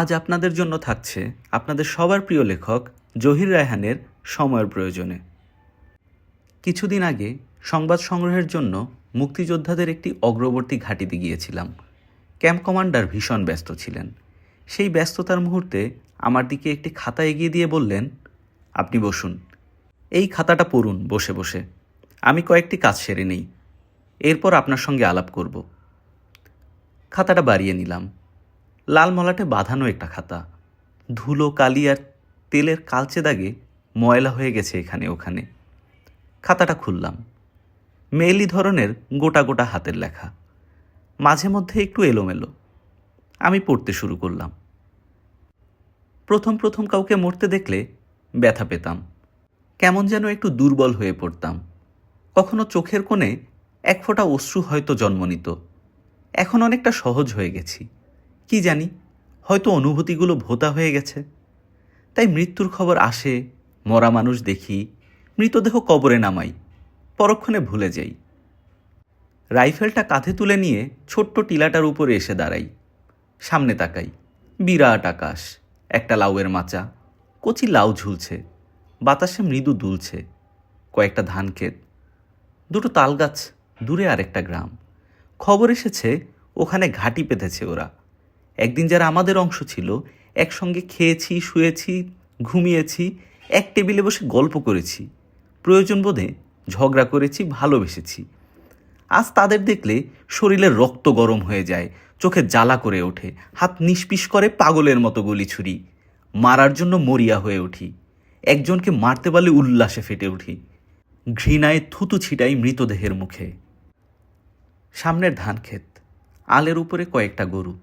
আজ আপনাদের জন্য থাকছে আপনাদের সবার প্রিয় লেখক জহির রায়হানের সময়ের প্রয়োজনে। কিছুদিন আগে সংবাদ সংগ্রহের জন্য মুক্তিযোদ্ধাদের একটি অগ্রবর্তী ঘাঁটিতে গিয়েছিলাম। ক্যাম্প কমান্ডার ভীষণ ব্যস্ত ছিলেন। সেই ব্যস্ততার মুহূর্তে আমার দিকে একটি খাতা এগিয়ে দিয়ে বললেন, আপনি বসুন। এই খাতাটা পড়ুন বসে বসে। আমি কয়েকটি কাজ সেরে নেই। এরপর আপনার সঙ্গে আলাপ করব। খাতাটা বাড়িয়ে নিলাম। লাল মলাটে বাঁধানো একটা খাতা। ধুলো, কালি আর তেলের কালচে দাগে ময়লা হয়ে গেছে এখানে ওখানে। খাতাটা খুললাম। মেয়েলি ধরনের গোটা গোটা হাতের লেখা। মাঝে মধ্যে একটু এলোমেলো। আমি পড়তে শুরু করলাম। প্রথম প্রথম কাউকে মরতে দেখলে ব্যথা পেতাম। কেমন যেন একটু দুর্বল হয়ে পড়তাম। কখনো চোখের কোণে এক ফোঁটা অশ্রু হয়তো জন্ম নিত। এখন অনেকটা সহজ হয়ে গেছি। কি জানি, হয়তো অনুভূতিগুলো ভোতা হয়ে গেছে। তাই মৃত্যুর খবর আসে, মরা মানুষ দেখি, মৃতদেহ কবরে নামাই, পরক্ষণে ভুলে যাই। রাইফেলটা কাঁধে তুলে নিয়ে ছোট্ট টিলাটার উপরে এসে দাঁড়াই। সামনে তাকাই, বিরাট আকাশ, একটা লাউয়ের মাচা, কচি লাউ ঝুলছে, বাতাসে মৃদু দুলছে, কয়েকটা ধান ক্ষেত, দুটো তালগাছ, দূরে আরেকটা গ্রাম। খবর এসেছে, ওখানে ঘাঁটি পেতেছে ওরা। একদিন যারা আমাদের অংশ ছিল, একসঙ্গে খেয়েছি, শুয়েছি, ঘুমিয়েছি, এক টেবিলে বসে গল্প করেছি, প্রয়োজন বোধে ঝগড়া করেছি, ভালোবেসেছি। আজ তাদের দেখলে শরীরের রক্ত গরম হয়ে যায়, চোখে জ্বালা করে ওঠে, হাত নিষ্পিস করে পাগলের মতো গুলি ছুরি। মারার জন্য মরিয়া হয়ে উঠি, একজনকে মারতে পারলে উল্লাসে ফেটে উঠি। ঘৃণায় থুতু ছিটাই মৃতদেহের মুখে। সামনের ধান ক্ষেত আলের উপরে কয়েকটা গরু।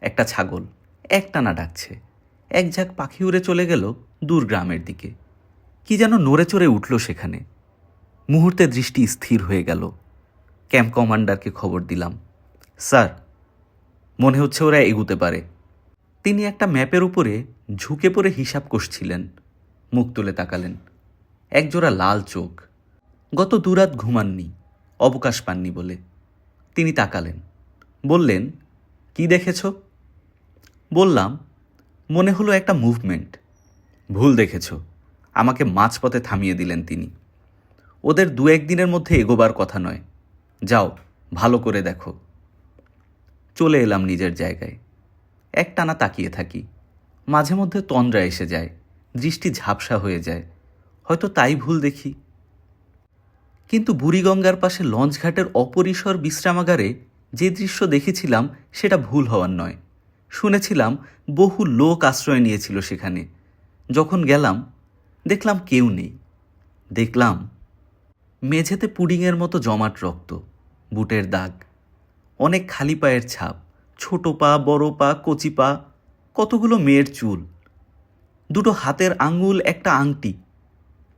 একটা ছাগল, একটানা ডাকছে। এক ঝাঁক পাখি উড়ে চলে গেল দূর গ্রামের দিকে। কি যেন নড়ে চড়ে উঠল সেখানে। মুহূর্তে দৃষ্টি স্থির হয়ে গেল। ক্যাম্প কমান্ডারকে খবর দিলাম। স্যার, মনে হচ্ছে ওরা এগুতে পারে। তিনি একটা ম্যাপের উপরে ঝুঁকে পড়ে হিসাব কষছিলেন মুখ তুলে তাকালেন। একজোড়া লাল চোখ। গত দুরাত ঘুমাননি, অবকাশ পাননি বলে। তিনি তাকালেন। বললেন, কি দেখেছ? বললাম, মনে হলো একটা মুভমেন্ট ভুল দেখেছ। আমাকে মাঝপথে থামিয়ে দিলেন তিনি। ওদের দু একদিনের মধ্যে এগোবার কথা নয়। যাও, ভালো করে দেখো। চলে এলাম নিজের জায়গায়। একটানা তাকিয়ে থাকি। মাঝে মধ্যে তন্দ্রা এসে যায়। দৃষ্টি ঝাপসা হয়ে যায়। হয়তো তাই ভুল দেখি। কিন্তু বুড়িগঙ্গার পাশে লঞ্চঘাটের অপরিসর বিশ্রামাগারে যে দৃশ্য দেখেছিলাম, সেটা ভুল হওয়ার নয়। শুনেছিলাম বহু লোক আশ্রয় নিয়েছিল সেখানে। যখন গেলাম, দেখলাম কেউ নেই। দেখলাম মেঝেতে পুডিংয়ের মতো জমাট রক্ত, বুটের দাগ, অনেক খালি পায়ের ছাপ, ছোট পা, বড় পা, কচি পা, কতগুলো মেয়ের চুল, দুটো হাতের আঙ্গুল একটা আংটি,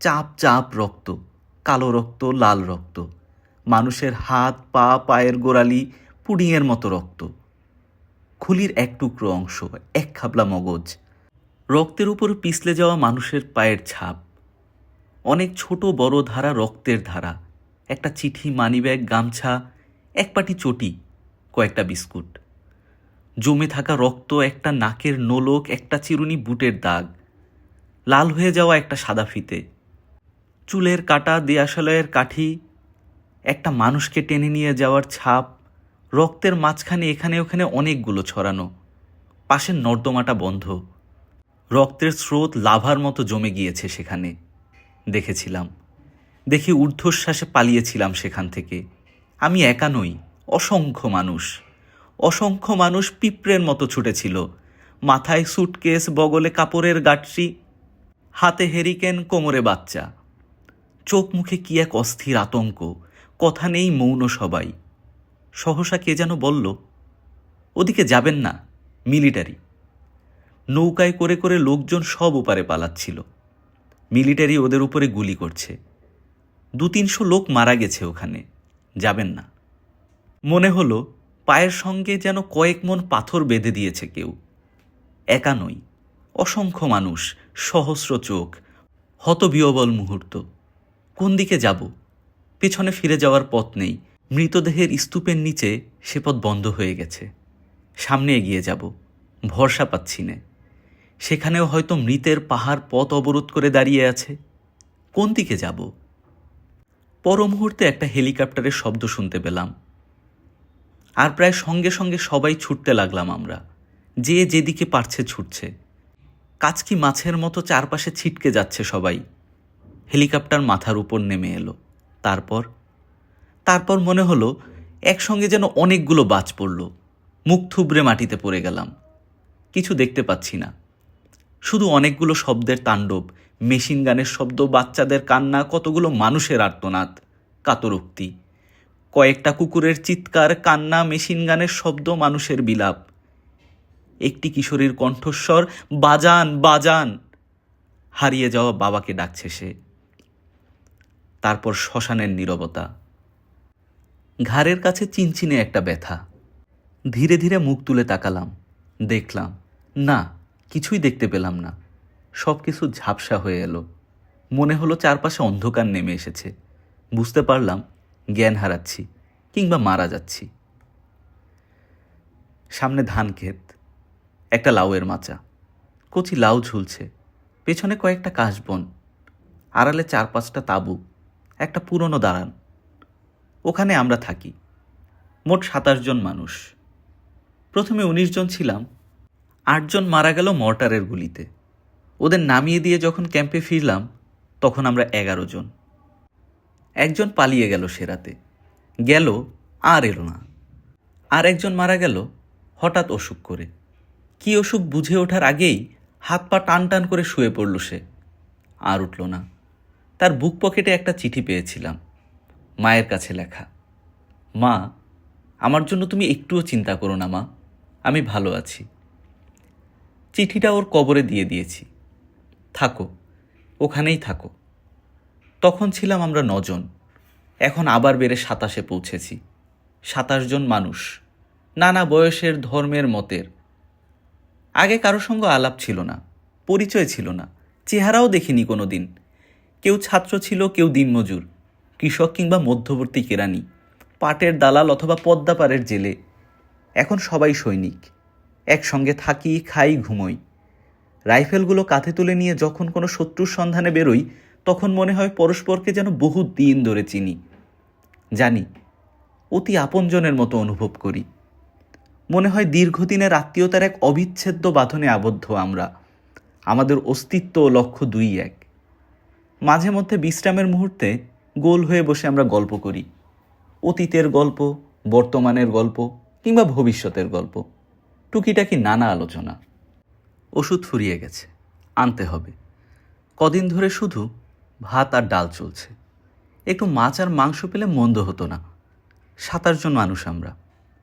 চাপ চাপ রক্ত, কালো রক্ত, লাল রক্ত, মানুষের হাত, পা, পায়ের গোড়ালি, পুডিংয়ের মতো রক্ত। খুলির এক টুকরো অংশ, এক খাবলা মগজ। রক্তের উপর পিছলে যাওয়া মানুষের পায়ের ছাপ। অনেক ছোট বড় ধারা রক্তের ধারা। একটা চিঠি, মানিব্যাগ, গামছা, এক পাটি চটি, কয়েকটা বিস্কুট। জমে থাকা রক্ত, একটা নাকের নোলক, একটা চিরুনি বুটের দাগ। লাল হয়ে যাওয়া একটা সাদা ফিতে। চুলের কাটা, দেয়াশালয়ের কাঠি। একটা মানুষকে টেনে নিয়ে যাওয়ার ছাপ। রক্তের মাঝখানে এখানে ওখানে অনেকগুলো ছড়ানো। পাশের নর্দমাটা বন্ধ। রক্তের স্রোত লাভার মতো জমে গিয়েছে সেখানে। দেখেছিলাম। দেখি ঊর্ধ্বশ্বাসে পালিয়েছিলাম সেখান থেকে। আমি একা নই, অসংখ্য মানুষ। অসংখ্য মানুষ পিঁপড়ের মতো ছুটেছিল। মাথায় সুটকেস, বগলে কাপড়ের গাঠরি হাতে হেরিকেন, কোমরে বাচ্চা। চোখ মুখে কি এক অস্থির আতঙ্ক। কথা নেই মৌন সবাই। সহসা কে যেন বলল, ওদিকে যাবেন না, মিলিটারি। নৌকায় করে করে লোকজন সব ওপারে পালাচ্ছিল। মিলিটারি ওদের উপরে গুলি করছে। দু তিনশো লোক মারা গেছে ওখানে, যাবেন না। মনে হলো, পায়ের সঙ্গে যেন কয়েক মন পাথর বেঁধে দিয়েছে কেউ। একা নই, অসংখ্য মানুষ, সহস্র চোখ হতবিয়বল মুহূর্ত। কোন দিকে যাব? পেছনে ফিরে যাওয়ার পথ নেই মৃতদেহের স্তূপের নিচে সে পথ বন্ধ হয়ে গেছে। সামনে এগিয়ে যাব, ভরসা পাচ্ছি নে। সেখানেও হয়তো মৃতের পাহাড় পথ অবরোধ করে দাঁড়িয়ে আছে। কোন দিকে যাব? পর মুহূর্তে একটা হেলিকপ্টারের শব্দ শুনতে পেলাম। আর প্রায় সঙ্গে সঙ্গে সবাই ছুটতে লাগলাম আমরা। যে যেদিকে পারছে ছুটছে। কাচকি মাছের মতো চারপাশে ছিটকে যাচ্ছে সবাই। হেলিকপ্টার মাথার উপর নেমে এলো। তারপর তারপর মনে হলো, একসঙ্গে যেন অনেকগুলো বাজ পড়ল। মুখ থুবড়ে মাটিতে পড়ে গেলাম। কিছু দেখতে পাচ্ছি না। শুধু অনেকগুলো শব্দের তাণ্ডব, মেশিন গানের শব্দ, বাচ্চাদের কান্না, কতগুলো মানুষের আর্তনাদ, কাতরোক্তি। কয়েকটা কুকুরের চিৎকার, কান্না, মেশিন গানের শব্দ, মানুষের বিলাপ। একটি কিশোরীর কণ্ঠস্বর, বাজান বাজান! হারিয়ে যাওয়া বাবাকে ডাকছে সে। তারপর শ্মশানের নীরবতা। ঘাড়ের কাছে চিনচিনে একটা ব্যথা। ধীরে ধীরে মুখ তুলে তাকালাম। দেখলাম, না, কিছুই দেখতে পেলাম না। সব কিছু ঝাপসা হয়ে এলো। মনে হলো চারপাশে অন্ধকার নেমে এসেছে। বুঝতে পারলাম, জ্ঞান হারাচ্ছি কিংবা মারা যাচ্ছি। সামনে ধান ক্ষেত, একটা লাউয়ের মাচা। কচি লাউ ঝুলছে। পেছনে কয়েকটা কাশবন। আড়ালে চার পাঁচটা তাঁবু, একটা পুরনো দাঁড়ান ওখানে আমরা থাকি। মোট সাতাশ জন মানুষ। প্রথমে উনিশ জন ছিলাম আটজন মারা গেল মর্টারের গুলিতে। ওদের নামিয়ে দিয়ে যখন ক্যাম্পে ফিরলাম, তখন আমরা এগারো জন। একজন পালিয়ে গেল সেরাতে। গেল, আর এলো না। আর একজন মারা গেল, হঠাৎ অসুখ করে। কি অসুখ বুঝে ওঠার আগেই হাত পা টান টান করে শুয়ে পড়ল সে। আর উঠল না। তার বুক পকেটে একটা চিঠি পেয়েছিলাম। মায়ের কাছে লেখা। মা, আমার জন্য তুমি একটুও চিন্তা করো না, মা। আমি ভালো আছি। চিঠিটা ওর কবরে দিয়ে দিয়েছি। থাকো, ওখানেই থাকো। তখন ছিলাম আমরা নজন। এখন আবার বেড়ে সাতাশে পৌঁছেছি। সাতাশ জন মানুষ, নানা বয়সের ধর্মের মতের। আগে কারও সঙ্গে আলাপ ছিল না, পরিচয় ছিল না, চেহারাও দেখিনি কোনো দিন কেউ ছাত্র ছিল, কেউ দিনমজুর। কৃষক কিংবা মধ্যবর্তী কেরানি, পাটের দালাল অথবা পদ্মাপাড়ের জেলে। এখন সবাই সৈনিক। একসঙ্গে থাকি, খাই, ঘুমোই। রাইফেলগুলো কাঁধে তুলে নিয়ে যখন কোনো শত্রুর সন্ধানে বেরোই, তখন মনে হয় পরস্পরকে যেন বহু দিন ধরে চিনি। জানি, অতি আপনজনের মতো অনুভব করি। মনে হয় দীর্ঘদিনের আত্মীয়তার এক অবিচ্ছেদ্য বাঁধনে আবদ্ধ আমরা। আমাদের অস্তিত্ব ও লক্ষ্য দুই এক। মাঝে মধ্যে বিশ্রামের মুহূর্তে গোল হয়ে বসে আমরা গল্প করি। অতীতের গল্প, বর্তমানের গল্প কিংবা ভবিষ্যতের গল্প। টুকিটাকি নানা আলোচনা। ওষুধ ফুরিয়ে গেছে, আনতে হবে। কদিন ধরে শুধু ভাত আর ডাল চলছে। একটু মাছ আর মাংস পেলে মন্দ হতো না। সাতাশ জন মানুষ আমরা,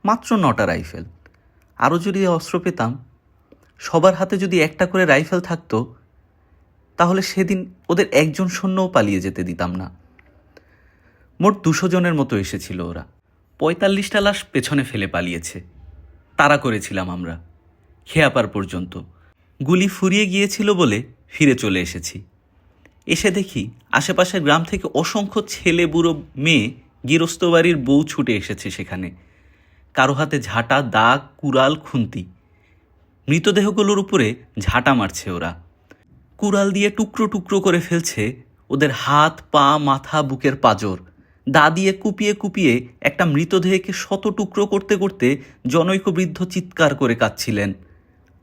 মাত্র নটা রাইফেল। আরও যদি অস্ত্র পেতাম, সবার হাতে যদি একটা করে রাইফেল থাকতো, তাহলে সেদিন ওদের একজন সৈন্যও পালিয়ে যেতে দিতাম না। মোট দুশো জনের মতো এসেছিল ওরা। পঁয়তাল্লিশটা লাশ পেছনে ফেলে পালিয়েছে। তাড়া করেছিলাম আমরা। খেয়াপার পর্যন্ত। গুলি ফুরিয়ে গিয়েছিল বলে ফিরে চলে এসেছি। এসে দেখি আশেপাশের গ্রাম থেকে অসংখ্য ছেলে, বুড়ো, মেয়ে গৃহস্থ বাড়ির বউ ছুটে এসেছে সেখানে। কারও হাতে ঝাঁটা, দাগ, কুড়াল, খুন্তি। মৃতদেহগুলোর উপরে ঝাঁটা মারছে ওরা। কুড়াল দিয়ে টুকরো টুকরো করে ফেলছে ওদের হাত, পা, মাথা, বুকের পাজর। দা দিয়ে কুপিয়ে কুপিয়ে একটা মৃতদেহকে শত টুকরো করতে করতে জনৈক বৃদ্ধ চিৎকার করে কাঁদছিলেন।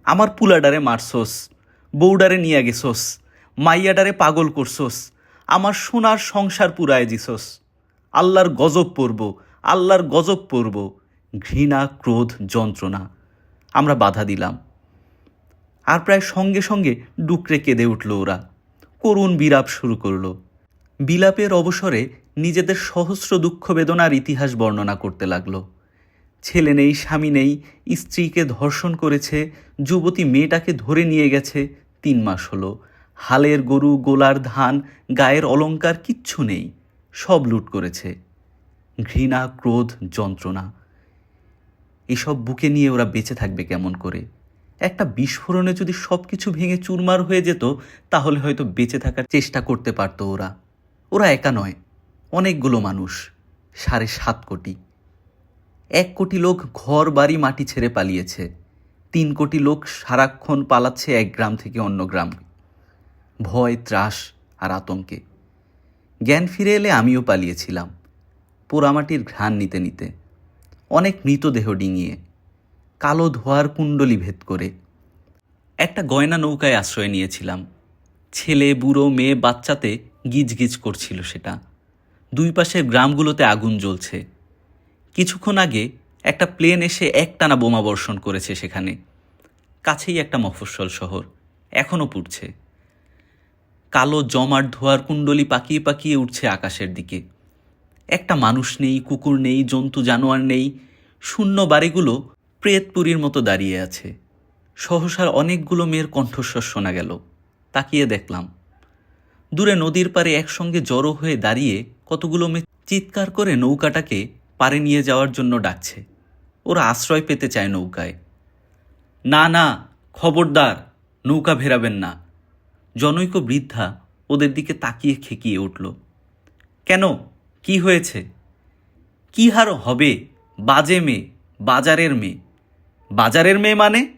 আমার পুলাডারে মারছোস, বউডারে নিয়ে গেছোস, মাইয়াডারে পাগল করছোস, আমার সোনার সংসার পুরায় দিছোস, আল্লাহর গজব পড়ব, আল্লাহর গজব পড়ব, ঘৃণা, ক্রোধ, যন্ত্রণা। আমরা বাধা দিলাম। আর প্রায় সঙ্গে সঙ্গে ডুকরে কেঁদে উঠল ওরা। করুণ বিরাপ শুরু করল। বিলাপের অবসরে নিজেদের সহস্র দুঃখ বেদনার ইতিহাস বর্ণনা করতে লাগল। ছেলে নেই, স্বামী নেই, স্ত্রীকে ধর্ষণ করেছে, যুবতী মেয়েটাকে ধরে নিয়ে গেছে, তিন মাস হলো। হালের গরু, গোলার ধান, গায়ের অলংকার কিচ্ছু নেই, সব লুট করেছে। ঘৃণা, ক্রোধ, যন্ত্রণা। এসব বুকে নিয়ে ওরা বেঁচে থাকবে কেমন করে? একটা বিস্ফোরণে যদি সব কিছু ভেঙে চুরমার হয়ে যেত, তাহলে হয়তো বেঁচে থাকার চেষ্টা করতে পারতো ওরা। ওরা একা নয়, অনেকগুলো মানুষ, সাড়ে সাত কোটি। এক কোটি লোক ঘর, বাড়ি, মাটি ছেড়ে পালিয়েছে। তিন কোটি লোক সারাক্ষণ পালাচ্ছে এক গ্রাম থেকে অন্য গ্রাম। ভয়, ত্রাস আর আতঙ্কে। জ্ঞান ফিরে এলে আমিও পালিয়েছিলাম, পোড়ামাটির ঘ্রাণ নিতে নিতে। অনেক মৃতদেহ ডিঙিয়ে, কালো ধোয়ার কুণ্ডলি ভেদ করে। একটা গয়না নৌকায় আশ্রয় নিয়েছিলাম। ছেলে, বুড়ো, মেয়ে, বাচ্চাতে গিজগিজ করছিল সেটা। দুই পাশের গ্রামগুলোতে আগুন জ্বলছে। কিছুক্ষণ আগে একটা প্লেন এসে একটানা বোমা বর্ষণ করেছে সেখানে। কাছেই একটা মফস্বল শহর, এখনও পুড়ছে। কালো জমাট ধোয়ার কুণ্ডলি পাকিয়ে পাকিয়ে উঠছে আকাশের দিকে। একটা মানুষ নেই, কুকুর নেই, জন্তু, জানোয়ার নেই, শূন্য বাড়িগুলো প্রেতপুরীর মতো দাঁড়িয়ে আছে। সহসার অনেকগুলো মেয়ের কণ্ঠস্বর শোনা গেল। তাকিয়ে দেখলাম দূরে নদীর পারে একসঙ্গে জড়ো হয়ে দাঁড়িয়ে কতগুলো মেয়ে চিৎকার করে নৌকাটাকে পারে নিয়ে যাওয়ার জন্য ডাকছে। ওরা আশ্রয় পেতে চায় নৌকায়। না না, খবরদার, নৌকা ভেরাবেন না। জনৈক বৃদ্ধা ওদের দিকে তাকিয়ে খেকিয়ে উঠল। কেন? কি হয়েছে? কি হার হবে? বাজে মেয়ে, বাজারের মেয়ে। বাজারের মেয়ে মানে?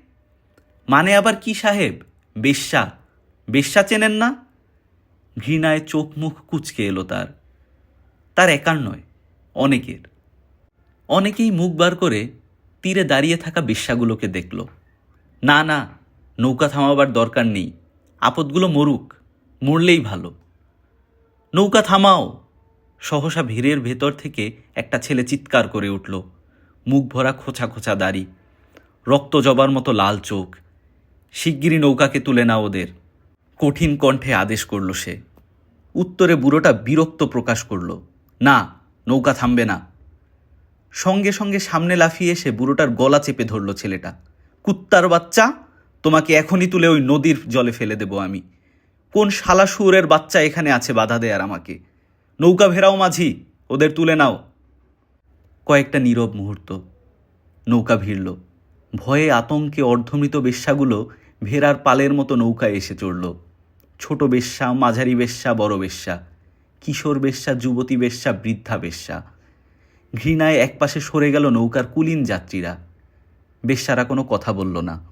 মানে আবার কি সাহেব? বেশ্যা বেশ্যা চেনেন না? ঘৃণায় চোখ মুখ কুচকে এলো তার। তার একার নয়, অনেকের। অনেকেই মুখ বার করে তীরে দাঁড়িয়ে থাকা বেশ্যাগুলোকে দেখল। না না, নৌকা থামাবার দরকার নেই, আপদগুলো মরুক, মরলেই ভালো। নৌকা থামাও, সহসা ভিড়ের ভেতর থেকে একটা ছেলে চিৎকার করে উঠল। মুখ ভরা খোঁচা খোঁচা দাড়ি, রক্ত জবার মতো লাল চোখ। শিগগিরই নৌকাকে তুলে না ওদের। কঠিন কণ্ঠে আদেশ করল সে। উত্তরে বুড়োটা বিরক্ত প্রকাশ করল, না, নৌকা থামবে না। সঙ্গে সঙ্গে সামনে লাফিয়ে এসে বুড়োটার গলা চেপে ধরল ছেলেটা, কুত্তার বাচ্চা, তোমাকে এখনই তুলে ওই নদীর জলে ফেলে দেব আমি। কোন শালা শুয়োরের বাচ্চা এখানে আছে বাধা দেয়ার আমাকে। নৌকা ভেরাও মাঝি, ওদের তুলে নাও। কয়েকটা নীরব মুহূর্ত। নৌকা ভিড়ল। ভয়ে আতঙ্কে অর্ধমৃত বেশ্যাগুলো ভেড়ার পালের মতো নৌকায় এসে চড়ল। ছোট বেশ্যা, মাঝারি বেশ্যা, বড় বেশ্যা, কিশোর বেশ্যা, যুবতী বেশ্যা, বৃদ্ধা বেশ্যা। ঘৃণায় একপাশে সরে গেল নৌকার কুলীন যাত্রীরা। বেশ্যারা কোনো কথা বলল না।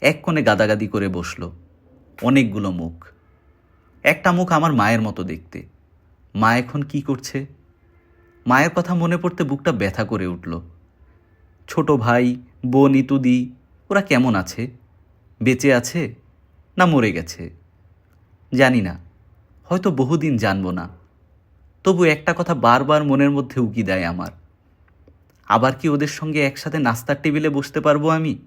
এক কোণে গাদাগাদি করে বসল। অনেকগুলো মুখ। একটা মুখ আমার মায়ের মতো দেখতে। মা এখন কি করছে? মায়ের কথা মনে পড়তে বুকটা ব্যথা করে উঠল। ছোট ভাই, বোন, ইতুদি, ওরা কেমন আছে? বেঁচে আছে না মরে গেছে? জানি না। হয়তো বহুদিন জানব না। তবু একটা কথা বারবার মনের মধ্যে উকি দেয় আমার। আবার কি ওদের সঙ্গে একসাথে নাস্তার টেবিলে বসতে পারব আমি?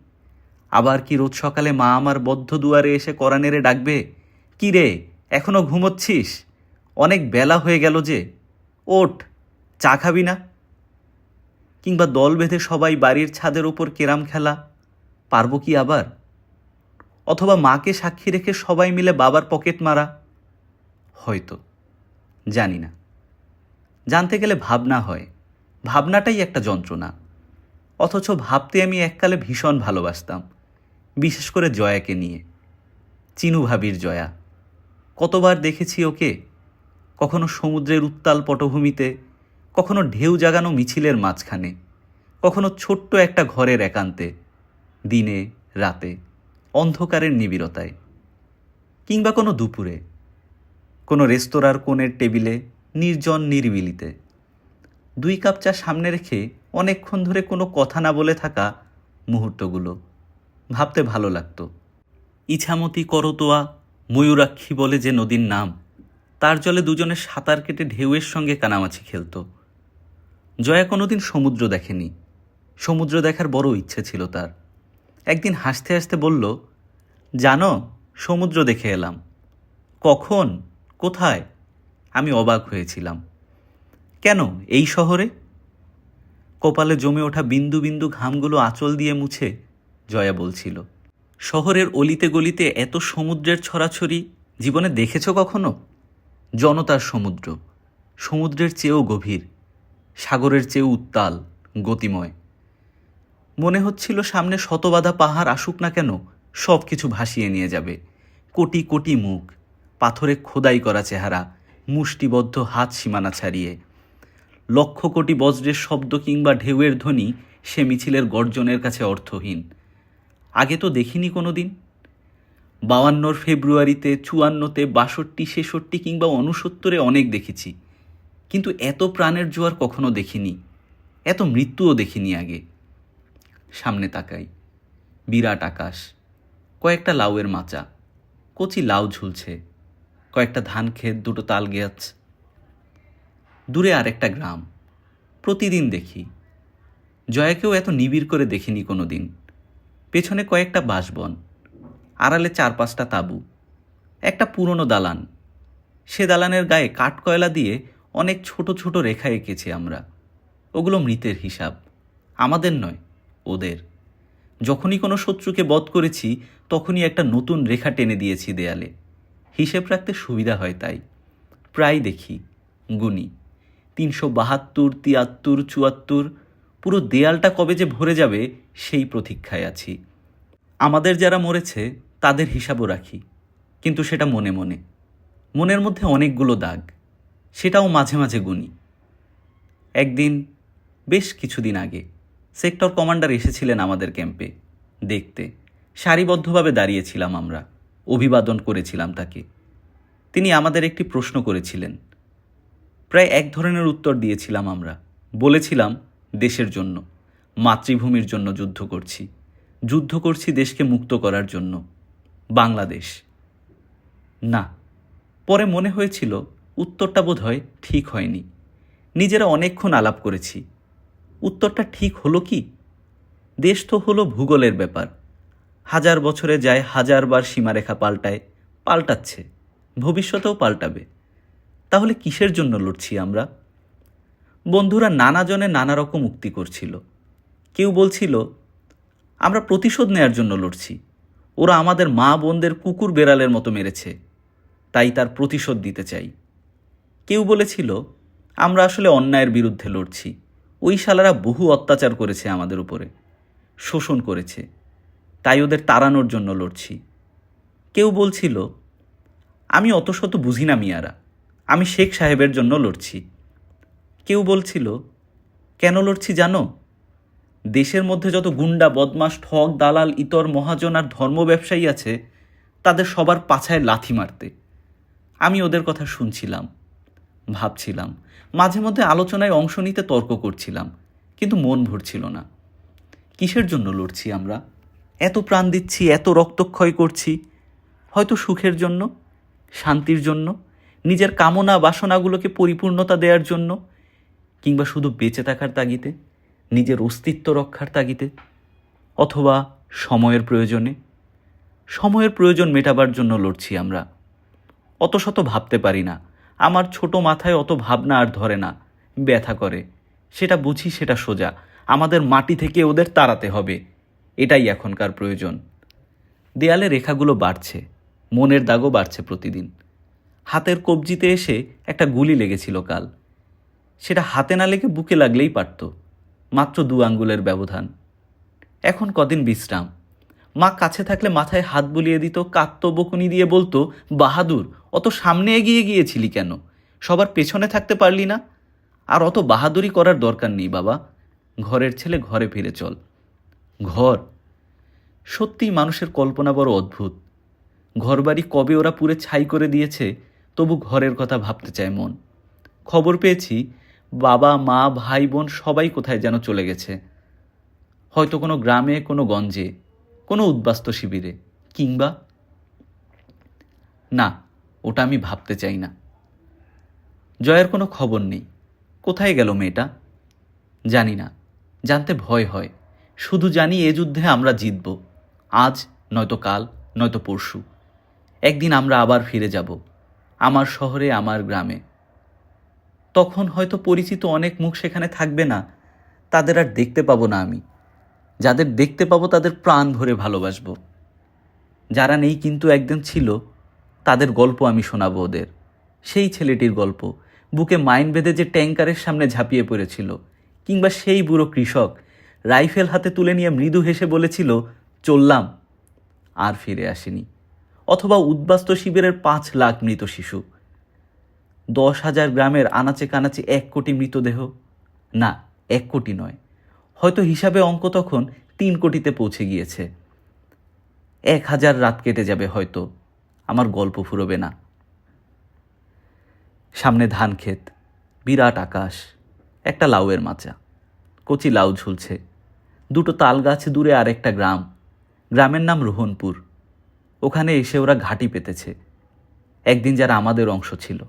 আবার কি রোজ সকালে মা আমার বদ্ধ দুয়ারে এসে করানেরে ডাকবে, কি রে এখনও ঘুমোচ্ছিস? অনেক বেলা হয়ে গেল যে। ওঠ, চা খাবি না? কিংবা দল বেঁধে সবাই বাড়ির ছাদের ওপর কেরাম খেলা, পারব কি আবার? অথবা মাকে সাক্ষী রেখে সবাই মিলে বাবার পকেট মারা? হয়তো। জানি না। জানতে গেলে ভাবনা হয়। ভাবনাটাই একটা যন্ত্রণা। অথচ ভাবতে আমি এককালে ভীষণ ভালোবাসতাম। বিশেষ করে জয়াকে নিয়ে। চিনু ভাবির জয়া। কতবার দেখেছি ওকে। কখনো সমুদ্রের উত্তাল পটভূমিতে, কখনো ঢেউ জাগানো মিছিলের মাঝখানে, কখনো ছোট্ট একটা ঘরের একান্তে, দিনে, রাতে। অন্ধকারের নিবিড়তায়, কিংবা কোনো দুপুরে, কোনো রেস্তোরাঁর কোণের টেবিলে, নির্জন নিরিবিলিতে। দুই কাপ চা সামনে রেখে অনেকক্ষণ ধরে কোনো কথা না বলে থাকা মুহূর্তগুলো ভাবতে ভালো লাগতো। ইছামতি করতোয়া ময়ূরাক্ষী বলে যে নদীর নাম, তার জলে দুজনে সাঁতার কেটে ঢেউয়ের সঙ্গে কানামাছি খেলত। জয়া কোনোদিন সমুদ্র দেখেনি। সমুদ্র দেখার বড় ইচ্ছে ছিল তার। একদিন হাসতে হাসতে বলল, জানো, সমুদ্র দেখে এলাম। কখন? কোথায়? আমি অবাক হয়েছিলাম। কেন? এই শহরে? কপালে জমে ওঠা বিন্দু বিন্দু ঘামগুলো আঁচল দিয়ে মুছে জয়া বলছিল, শহরের অলিতে গলিতে এত সমুদ্রের ছড়াছড়ি জীবনে দেখেছ কখনো? জনতার সমুদ্র। সমুদ্রের চেয়েও গভীর। সাগরের চেয়েও উত্তাল, গতিময়। মনে হচ্ছিল সামনে শতবাধা পাহাড় আসুক না কেন, সব কিছু ভাসিয়ে নিয়ে যাবে। কোটি কোটি মুখ, পাথরে খোদাই করা চেহারা, মুষ্টিবদ্ধ হাত সীমানা ছাড়িয়ে। লক্ষ কোটি বজ্রের শব্দ কিংবা ঢেউয়ের ধ্বনি সে মিছিলের গর্জনের কাছে অর্থহীন। আগে তো দেখিনি কোনো দিন বাউান্নর ফেব্রুয়ারিতে, চুয়ান্নতে, বাষট্টি, ছেষট্টি কিংবা উনসত্তরে অনেক দেখেছি। কিন্তু এত প্রাণের জোয়ার কখনো দেখিনি। এত মৃত্যুও দেখিনি আগে। সামনে তাকাই। বিরাট আকাশ। কয়েকটা লাউয়ের মাচা। কচি লাউ ঝুলছে। কয়েকটা ধান ক্ষেত, দুটো তাল গাছ দূরে আরেকটা গ্রাম। প্রতিদিন দেখি। জয়াকেও এত নিবিড় করে দেখিনি কোনো দিন পেছনে কয়েকটা বাঁশবন। আড়ালে চার পাঁচটা তাঁবু। একটা পুরনো দালান। সে দালানের গায়ে কাঠকয়লা দিয়ে অনেক ছোট ছোট রেখা এঁকেছি আমরা। ওগুলো মৃতের হিসাব। আমাদের নয়। ওদের। যখনই কোনো শত্রুকে বধ করেছি, তখনই একটা নতুন রেখা টেনে দিয়েছি দেয়ালে। হিসেব রাখতে সুবিধা হয় তাই। প্রায় দেখি গুনি তিনশো বাহাত্তর, তিয়াত্তর, চুয়াত্তর, পুরো দেয়ালটা কবে যে ভরে যাবে, সেই প্রতীক্ষায় আছি। আমাদের যারা মরেছে, তাদের হিসাবও রাখি। কিন্তু সেটা মনে মনে। মনের মধ্যে অনেকগুলো দাগ। সেটাও মাঝে মাঝে গুনি একদিন, বেশ কিছুদিন আগে সেক্টর কমান্ডার এসেছিলেন আমাদের ক্যাম্পে, দেখতে। সারিবদ্ধভাবে দাঁড়িয়েছিলাম আমরা, অভিবাদন করেছিলাম তাকে। তিনি আমাদের একটি প্রশ্ন করেছিলেন। প্রায় এক ধরনের উত্তর দিয়েছিলাম আমরা। বলেছিলাম, দেশের জন্য, মাতৃভূমির জন্য যুদ্ধ করছি। যুদ্ধ করছি দেশকে মুক্ত করার জন্য। বাংলাদেশ। না, পরে মনে হয়েছিল উত্তরটা বোধহয় ঠিক হয়নি। নিজেরা অনেকক্ষণ আলাপ করেছি। উত্তরটা ঠিক হলো কি? দেশ তো হলো ভূগোলের ব্যাপার। হাজার বছরে যায় হাজারবার সীমারেখা পাল্টায়, পাল্টাচ্ছে। ভবিষ্যতেও পাল্টাবে। তাহলে কিসের জন্য লড়ছি আমরা? বন্ধুরা নানা জনে নানা রকম উক্তি করছিল। কেউ বলছিল, আমরা প্রতিশোধ নেয়ার জন্য লড়ছি। ওরা আমাদের মা বোনদের কুকুর বেড়ালের মতো মেরেছে। তাই তার প্রতিশোধ দিতে চাই। কেউ বলেছিল, আমরা আসলে অন্যায়ের বিরুদ্ধে লড়ছি। ওই শালারা বহু অত্যাচার করেছে আমাদের উপরে, শোষণ করেছে। তাই ওদের তাড়ানোর জন্য লড়ছি। কেউ বলছিল, আমি অত শত বুঝি না মিয়ারা, আমি শেখ সাহেবের জন্য লড়ছি। কেউ বলছিল, কেন লড়ছি জানো? দেশের মধ্যে যত গুন্ডা বদমাস ঠক দালাল, ইতর, মহাজন আর ধর্ম ব্যবসায়ী আছে, তাদের সবার পাছায় লাথি মারতে। আমি ওদের কথা শুনছিলাম। ভাবছিলাম। মাঝে মধ্যে আলোচনায় অংশ নিতে তর্ক করছিলাম, কিন্তু মন ভরছিল না। কিসের জন্য লড়ছি আমরা? এত প্রাণ দিচ্ছি, এত রক্তক্ষয় করছি। হয়তো সুখের জন্য, শান্তির জন্য, নিজের কামনা বাসনাগুলোকে পরিপূর্ণতা দেওয়ার জন্য, কিংবা শুধু বেঁচে থাকার তাগিতে নিজের অস্তিত্ব রক্ষার তাগিতে অথবা সময়ের প্রয়োজনে। সময়ের প্রয়োজন মেটাবার জন্য লড়ছি আমরা। অত শত ভাবতে পারি না। আমার ছোট মাথায় অত ভাবনা আর ধরে না, ব্যথা করে। সেটা বুঝি সেটা সোজা। আমাদের মাটি থেকে ওদের তাড়াতে হবে। এটাই এখনকার প্রয়োজন। দেয়ালে রেখাগুলো বাড়ছে। মনের দাগও বাড়ছে প্রতিদিন। হাতের কবজিতে এসে একটা গুলি লেগেছিল কাল। সেটা হাতে না লেগে বুকে লাগলেই পারত। মাত্র দু আঙ্গুলের ব্যবধান। এখন কদিন বিশ্রাম। মা কাছে থাকলে মাথায় হাত বুলিয়ে দিত কাত্ত বকুনি দিয়ে বলতো, বাহাদুর, অত সামনে এগিয়ে গিয়েছিলি কেন? সবার পেছনে থাকতে পারলি না? আর অত বাহাদুরি করার দরকার নেই বাবা। ঘরের ছেলে ঘরে ফিরে চল। ঘর? সত্যিই মানুষের কল্পনা বড় অদ্ভুত। ঘরবাড়ি কবে ওরা পুরে ছাই করে দিয়েছে, তবু ঘরের কথা ভাবতে চায় মন। খবর পেয়েছি, বাবা, মা, ভাই, বোন সবাই কোথায় যেন চলে গেছে। হয়তো কোনো গ্রামে, কোনো গঞ্জে। কোনো উদ্বাস্ত শিবিরে কিংবা না, ওটা আমি ভাবতে চাই না। জয়ের কোনো খবর নেই। কোথায় গেল মেয়েটা? জানি না। জানতে ভয় হয়। শুধু জানি এ যুদ্ধে আমরা জিতব। আজ নয়তো কাল, নয়তো পরশু। একদিন আমরা আবার ফিরে যাব, আমার শহরে, আমার গ্রামে। তখন হয়তো পরিচিত অনেক মুখ সেখানে থাকবে না। তাদের আর দেখতে পাবো না আমি। যাদের দেখতে পাবো তাদের প্রাণ ভরে ভালোবাসবো। যারা নেই কিন্তু একদিন ছিল, তাদের গল্প আমি শোনাবো ওদের। সেই ছেলেটির গল্প, বুকে মাইন বেঁধে যে ট্যাঙ্কারের সামনে ঝাঁপিয়ে পড়েছিল, কিংবা সেই বুড়ো কৃষক, রাইফেল হাতে তুলে নিয়ে মৃদু হেসে বলেছিল, চললাম। আর ফিরে আসেনি। অথবা উদ্বাস্ত শিবিরের পাঁচ লাখ মৃত শিশু। দশ হাজার গ্রামের আনাচে কানাচে এক কোটি মৃতদেহ? না, এক কোটি নয়। হয়তো হিসাবে অঙ্ক তখন তিন কোটিতে পৌঁছে গিয়েছে। এক হাজার রাত কেটে যাবে হয়তো। আমার গল্প ফুরোবে না। সামনে ধান ক্ষেত, বিরাট আকাশ, একটা লাউয়ের মাচা, কচি লাউ ঝুলছে, দুটো তাল গাছ দূরে আরেকটা গ্রাম, গ্রামের নাম রোহনপুর। ওখানে এসে ওরা ঘাঁটি পেতেছে। একদিন যারা আমাদের অংশ ছিল।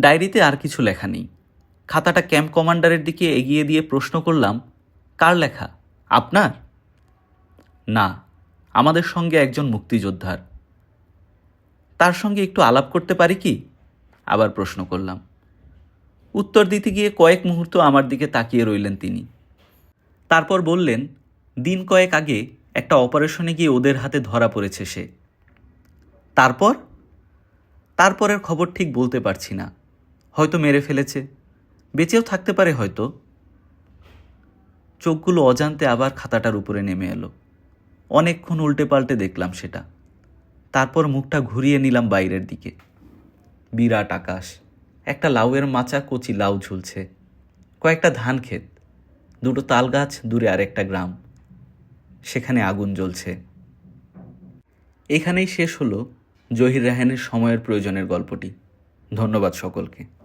ডায়েরিতে আর কিছু লেখা নেই। খাতাটা ক্যাম্প কমান্ডারের দিকে এগিয়ে দিয়ে প্রশ্ন করলাম, কার লেখা? আপনার? না, আমাদের সঙ্গে একজন মুক্তিযোদ্ধার। তার সঙ্গে একটু আলাপ করতে পারি কি? আবার প্রশ্ন করলাম। উত্তর দিতে গিয়ে কয়েক মুহূর্ত আমার দিকে তাকিয়ে রইলেন তিনি। তারপর বললেন, দিন কয়েক আগে একটা অপারেশনে গিয়ে ওদের হাতে ধরা পড়েছে সে। তারপর? তারপরের খবর ঠিক বলতে পারছি না। হয়তো মেরে ফেলেছে। বেঁচেও থাকতে পারে হয়তো। চোখগুলো অজান্তে আবার খাতাটার উপরে নেমে এলো। অনেকক্ষণ উল্টে পাল্টে দেখলাম সেটা। তারপর মুখটা ঘুরিয়ে নিলাম বাইরের দিকে। বিরাট আকাশ। একটা লাউয়ের মাচা কচি লাউ ঝুলছে। কয়েকটা ধান ক্ষেত। দুটো তাল গাছ দূরে আরেকটা গ্রাম। সেখানে আগুন জ্বলছে। এখানেই শেষ হলো জহির রাহানের সময়ের প্রয়োজনের গল্পটি। ধন্যবাদ সকলকে।